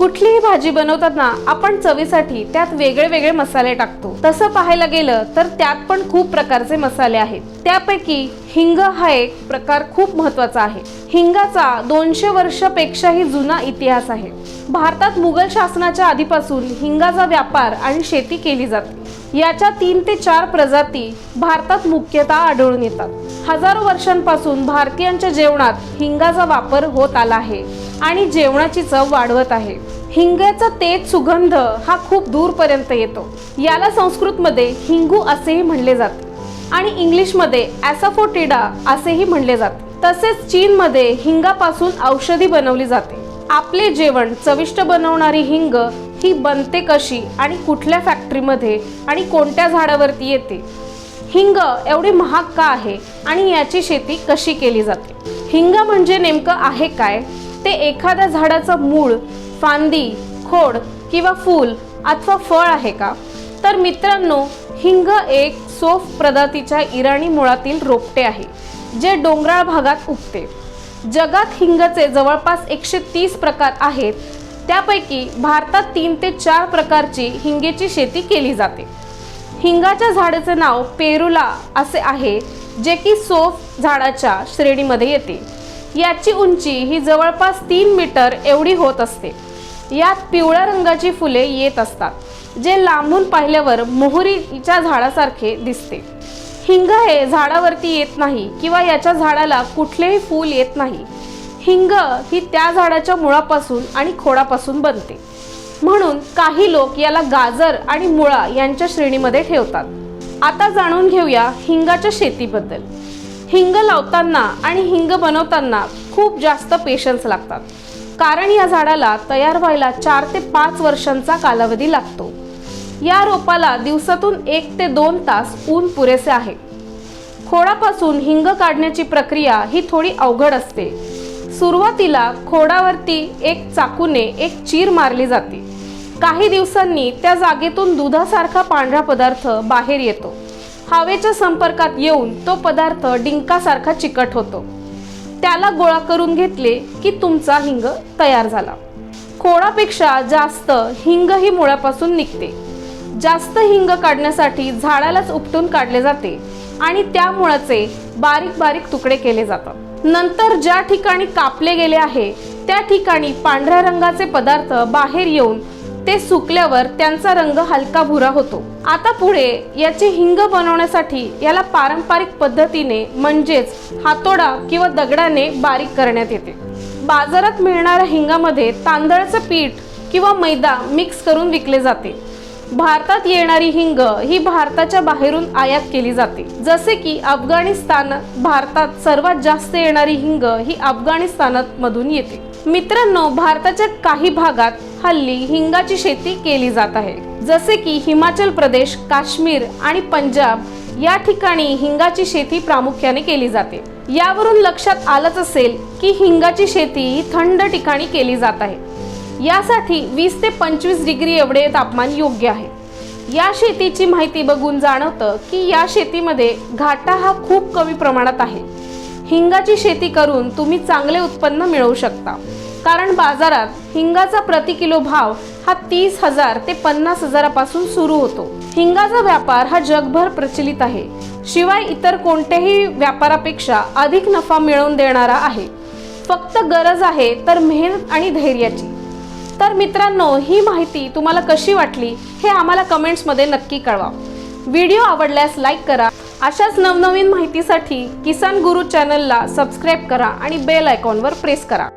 कुठलीही भाजी बनवताना आपण चवीसाठी त्यात वेगळे वेगळे मसाले टाकतो. तसं पाहायला गेलं तर त्यात पण खूप प्रकारचे मसाले आहेत. त्यापैकी हिंग हा एक प्रकार खूप महत्त्वाचा आहे. हिंगाचा दोनशे वर्षापेक्षाही जुना इतिहास आहे. भारतात मुघल शासनाच्या आधीपासून हिंगाचा व्यापार आणि शेती केली जाते. याच्या तीन ते चार प्रजाती भारतात मुख्यतः आढळून येतात. हजारो वर्षांपासून भारतीयांच्या जेवणात हिंगाचा वापर होत आला आहे आणि जेवणाची चव वाढवत आहे. हिंगाचा तेज सुगंध हा खूप दूरपर्यंत येतो. याला संस्कृतमध्ये हिंगू असेही म्हणले जाते. आणि इंग्लिशमध्ये ॲसाफोटिडा असेही म्हणले जाते. तसेच चीनमध्ये हिंगापासून औषधी बनवली जाते. आपले जेवण चविष्ट बनवणारी हिंग ही बनते कशी आणि कुठल्या फॅक्टरीमध्ये आणि कोणत्या झाडावरती येते? हिंग एवढी महाग का आहे आणि याची शेती कशी केली जाते? हिंग म्हणजे नेमकं आहे काय? ते एखाद्या झाडाचं मूळ फांदी खोड किंवा फूल अथवा फळ आहे का? तर मित्रांनो हिंग एक सोफ प्रजातीच्या इराणी मुळातील रोपटे आहे जे डोंगराळ भागात उगते. जगात हिंगचे जवळपास एकशे तीस प्रकार आहेत त्यापैकी भारतात तीन ते चार प्रकारची हिंगेची शेती केली जाते. हिंगाच्या झाडाचे नाव पेरुला असे आहे जे की सोफ झाडाच्या श्रेणीमध्ये येते. याची उंची ही जवळपास तीन मीटर एवढी होत असते. यात पिवळ्या रंगाची फुले येत असतात जे लांबून पाहिल्यावर मोहरीच्या झाडासारखे दिसते. हिंग हे झाडावरती येत नाही किंवा याच्या झाडाला कुठलेही फूल येत नाही. हिंग ही त्या झाडाच्या मुळापासून आणि खोडापासून बनते. म्हणून काही लोक याला गाजर आणि मुळा यांच्या श्रेणीमध्ये ठेवतात. आता जाणून घेऊया हिंगाच्या शेतीबद्दल. हिंग लावताना आणि हिंग बनवताना खूप जास्त पेशन्स लागतात. कारण या झाडाला तयार व्हायला चार ते पाच वर्षांचा कालावधी लागतो. या रोपाला दिवसातून एक ते दोन तास ऊन पुरेसे आहे. खोडापासून हिंग काढण्याची प्रक्रिया ही थोडी अवघड असते. सुरुवातीला खोडावरती एक चाकूने एक चीर मारली जाते. काही दिवसांनी त्या जागेतून दुधासारखा पांढरा पदार्थ बाहेर येतो. हवेच्या संपर्कात येऊन तो पदार्थ डिंकासारखा चिकट होतो. त्याला गोळा करून घेतले की तुमचा हिंग तयार झाला. खोडापेक्षा जास्त हिंग ही मुळापासून निघते. जास्त हिंग काढण्यासाठी झाडालाच उपटून काढले जाते आणि त्या मुळाचे बारीक बारीक तुकडे केले जातात. नंतर ज्या ठिकाणी कापले गेले आहे त्या ठिकाणी पांढऱ्या रंगाचे पदार्थ बाहेर येऊन ते सुकल्यावर त्यांचा रंग हलका भुरा होतो. आता पुढे याचे हिंग बनवण्यासाठी याला पारंपरिक पद्धतीने म्हणजेच हातोडा किंवा दगडाने बारीक करण्यात येते. बाजारात मिळणाऱ्या हिंगामध्ये तांदळाचं पीठ किंवा मैदा मिक्स करून विकले जाते. भारतात येणारी हिंग ही भारताच्या बाहेरून आयात केली जाते. जसे की अफगाणिस्तान भारतात सर्वात जास्त येणारी हिंग ही अफगाणिस्तानात मधून येते. मित्रांनो भारताच्या काही भागात हल्ली हिंगाची शेती केली जात आहे. जसे की हिमाचल प्रदेश काश्मीर आणि पंजाब या ठिकाणी हिंगाची शेती प्रामुख्याने केली जाते. यावरून लक्षात आलंच असेल की हिंगाची शेती ही थंड ठिकाणी केली जात आहे. यासाठी वीस ते पंचवीस डिग्री एवढे तापमान योग्य आहे. या शेतीची माहिती बघून जाणवतं की या शेतीमध्ये घाटा हा खूप कमी प्रमाणात आहे. हिंगाची शेती करून तुम्ही चांगले उत्पन्न मिळवू शकता. कारण बाजारात हिंगाचा प्रति किलो भाव हा तीस हजार ते पन्नास हजारापासून सुरू होतो. हिंगाचा व्यापार हा जगभर प्रचलित आहे. शिवाय इतर कोणत्याही व्यापारापेक्षा अधिक नफा मिळवून देणारा आहे. फक्त गरज आहे तर मेहनत आणि धैर्याची. तर मित्रांनो ही माहिती तुम्हाला कशी वाटली हे आम्हाला कमेंट्समध्ये नक्की कळवा. व्हिडिओ आवडल्यास लाईक करा. अशाच नवनवीन माहितीसाठी किसान गुरु चॅनलला सबस्क्राईब करा आणि बेल आयकॉनवर प्रेस करा.